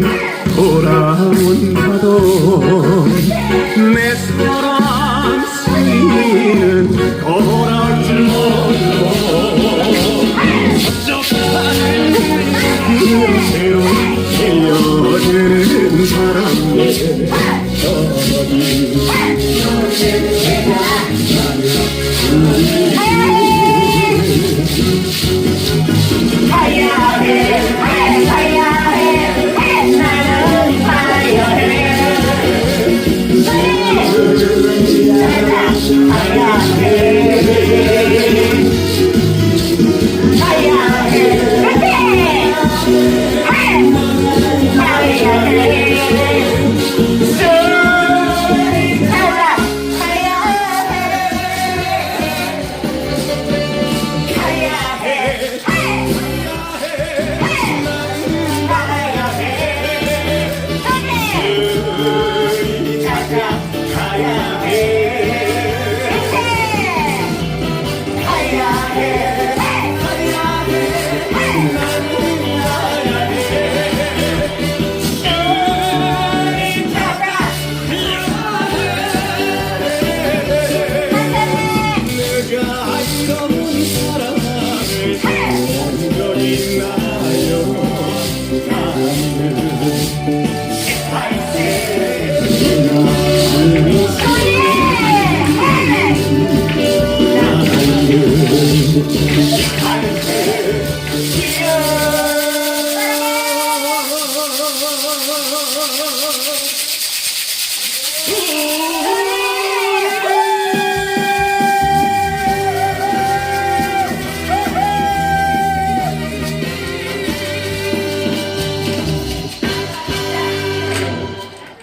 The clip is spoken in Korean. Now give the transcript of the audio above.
돌아오면 돌아온다던 내 사랑 스위는 돌아올 줄 모르고. 적당한 그대로 헤어지는 사랑의 저기 亲爱的 Ooh.